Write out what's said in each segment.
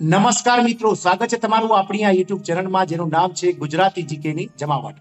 નમસ્કાર મિત્રો, સ્વાગત છે તમારું આપણી આ યુટ્યુબ ચેનલમાં, જેનું નામ છે ગુજરાતી જીકેની જમાવટ.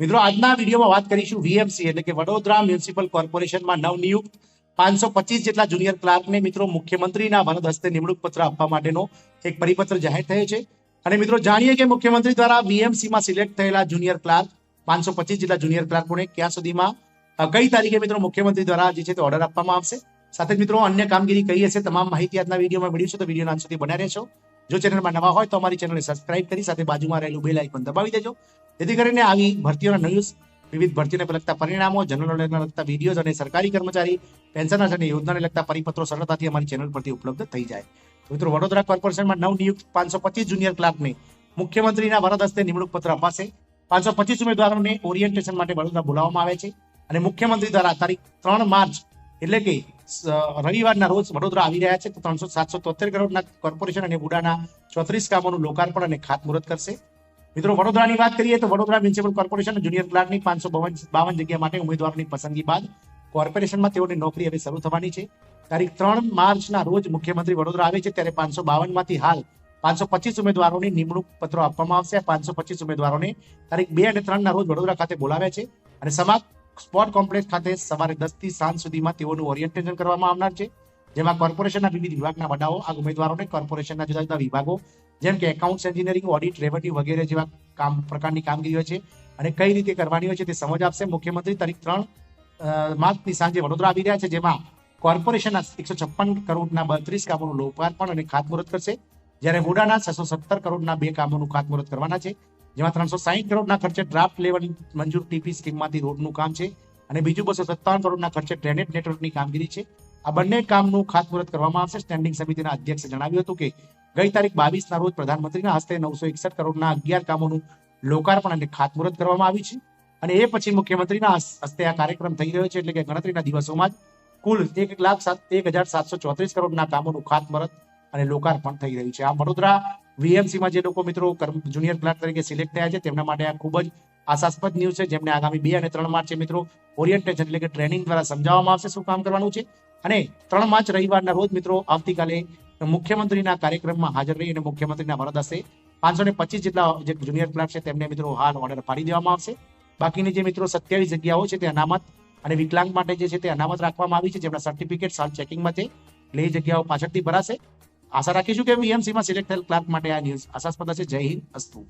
મિત્રો, આજના વિડીયોમાં વાત કરીશું વીએમસી, એટલે કે વડોદરા મ્યુનિસિપલ કોર્પોરેશનમાં નવનિયુક્ત પાંચસો પચીસ જેટલા જુનિયર ક્લાર્કને મિત્રો મુખ્યમંત્રીના વરદ હસ્તે નિમણૂક પત્ર આપવા માટેનો એક પરિપત્ર જાહેર થયો છે. અને મિત્રો, જાણીએ કે મુખ્યમંત્રી દ્વારા વીએમસીમાં સિલેક્ટ થયેલા જુનિયર ક્લાર્ક, પાંચસો પચીસ જેટલા જુનિયર ક્લાર્કોને ક્યાં સુધીમાં કઈ તારીખે મિત્રો મુખ્યમંત્રી દ્વારા જે છે તે ઓર્ડર આપવામાં આવશે? સાથે જ મિત્રો અન્ય કામગીરી કઈ હશે તમામ માહિતી આજના વિડીયોમાં મળ્યું છે તો વિડીયોના અંત સુધી બન્યા રહેશો. જો ચેનલમાં નવા હોય તો અમારી ચેનલને સબસ્ક્રાઇબ કરી સાથે બાજુમાં રહેલું બેલ આઇકન દબાવી દેજો. જેથી કરીને આવી ભરતીઓના ન્યૂઝ વિવિધ ભરતીને લગતા પરિણામો જનરલ નોલેજને લગતા વિડીયોઝ અને સરકારી કર્મચારી પેન્શનર્સ અને યોજનાને લગતા પરિપત્રો સરળતાથી અમારી ચેનલ પરથી ઉપલબ્ધ થઈ જાય. મિત્રો વડોદરા કોર્પોરેશનમાં નવનિયુક્ત પાંચસો પચીસ જુનિયર ક્લાર્કને મુખ્યમંત્રીના વરદ હસ્તે નિમણૂક પત્ર અપાશે. પાંચસો પચીસ ઉમેદવારોને ઓરિએન્ટેશન માટે વડોદરા બોલાવવામાં આવે છે. અને મુખ્યમંત્રી દ્વારા તારીખ ત્રણ માર્ચ એટલે કે રવિવારના રોજ વડોદરા આવી રહ્યા છે ત્રણસો સાતસો તોતેર કરોડના કોર્પોરેશન અને ઉડાના ચોત્રીસ કામોનું લોકાર્પણ અને ખાતમુહૂર્ત કરશે. મિત્રો, વડોદરાની વાત કરીએ તો વડોદરા મ્યુનિસિપલ કોર્પોરેશન જુનિયર ક્લાર્કની પાંચસો બાવન જગ્યા માટે ઉમેદવારોની પસંદગી બાદ કોર્પોરેશનમાં તેઓની નોકરી હવે શરૂ થવાની છે. તારીખ ત્રણ માર્ચના રોજ મુખ્યમંત્રી વડોદરા આવે છે ત્યારે પાંચસો બાવનમાંથી હાલ પાંચસો પચીસ ઉમેદવારોની નિમણૂક પત્રો આપવામાં આવશે. પાંચસો પચીસ ઉમેદવારોને તારીખ બે અને ત્રણના રોજ વડોદરા ખાતે બોલાવ્યા છે અને સમાજ સ્પોર્ટ કોમ્પ્લેક્સ ખાતે સવારે દસથી સાંજ સુધીમાં તેઓનું ઓરિએન્ટેશન કરવામાં આવનાર છે. જેમાં કોર્પોરેશનના વિવિધ વિભાગના વડાઓ આ ઉમેદવારોને કોર્પોરેશનના જુદા જુદા વિભાગો, જેમ કે એકાઉન્ટ્સ એન્જિનિયરિંગ ઓડિટ રેવન્યુ વગેરે જેવા કામ પ્રકારની કામગીરી છે અને કઈ રીતે કરવાની હોય છે તે સમજ આપશે મુખ્યમંત્રી તારીખ ત્રણ માર્ચની સાંજે વડોદરા આવી રહ્યા છે, જેમાં કોર્પોરેશનના એકસો છપ્પન કરોડના બત્રીસ કામોનું લોકાર્પણ અને ખાતમુહૂર્ત કરશે. જ્યારે વુડાના છસો સત્તર કરોડના બે કામોનું ખાતમુહૂર્ત કરવાના છે. જેમાં ત્રણસો સાહીઠ કરોડના ખર્ચે ડ્રાફ્ટ લેવલ મંજૂર ટીપી સ્કીમમાંથી રોડનું કામ છે અને બીજું બસો સત્તાવન કરોડના ખર્ચે ડ્રેનેજ નેટવર્કની કામગીરી છે. આ બંને કામનું ખાતમુહૂર્ત કરવામાં આવશે. સ્ટેન્ડિંગ સમિતિના અધ્યક્ષે જણાવ્યું હતું કે ગઈ તારીખ બાવીસના રોજ પ્રધાનમંત્રીના હસ્તે નવસો એકસઠ કરોડના અગિયાર કામોનું લોકાર્પણ અને ખાતમુહૂર્ત કરવામાં આવ્યું છે. અને એ પછી મુખ્યમંત્રીના હસ- હસ્તે આ કાર્યક્રમ થઈ રહ્યો છે એટલે કે ગણતરીના દિવસોમાં જ કુલ એક લાખ સાત, એક હજાર સાતસો ચોત્રીસ કરોડના કામોનું ખાતમુહૂર્ત અને લોકાર્પણ થઈ રહ્યું છે. આ વડોદરા વીએમસીમાં જે લોકો મિત્રો જુનિયર ક્લાર્ક તરીકે સિલેક્ટ થયા છે, તેમના માટે આ ખૂબ જ આશાસ્પદ ન્યૂઝ છે, જેમને આગામી બે અને ત્રણ માર્ચે મિત્રો ઓરિએન્ટેશન એટલે કે ટ્રેનિંગ દ્વારા સમજાવવામાં આવશે શું કામ કરવાનું છે. અને ત્રણ માર્ચ રવિવારના રોજ મિત્રો આવતીકાલે મુખ્યમંત્રીના કાર્યક્રમમાં હાજર રહી અને મુખ્યમંત્રીના વરદ હશે પાંચસો ને પચીસ જેટલા જે જુનિયર ક્લાર્ક છે, તેમને મિત્રો હાલ ઓર્ડર પાડી દેવામાં આવશે. બાકીની જે મિત્રો સત્યાવીસ જગ્યાઓ છે, તે અનામત અને વિકલાંગ માટે જે છે, તે અનામત રાખવામાં આવી છે. જેમના સર્ટિફિકેટ હાલ ચેકિંગમાં છે. એટલે એ જગ્યાઓ પાછળથી ભરાશે. આશા રાખીશું કે વીએમસીમાં સિલેક્ટ થયેલ ક્લાર્ક માટે આ ન્યૂઝ આશાસ્પદ છે જય હિન્દ, અસ્તુ.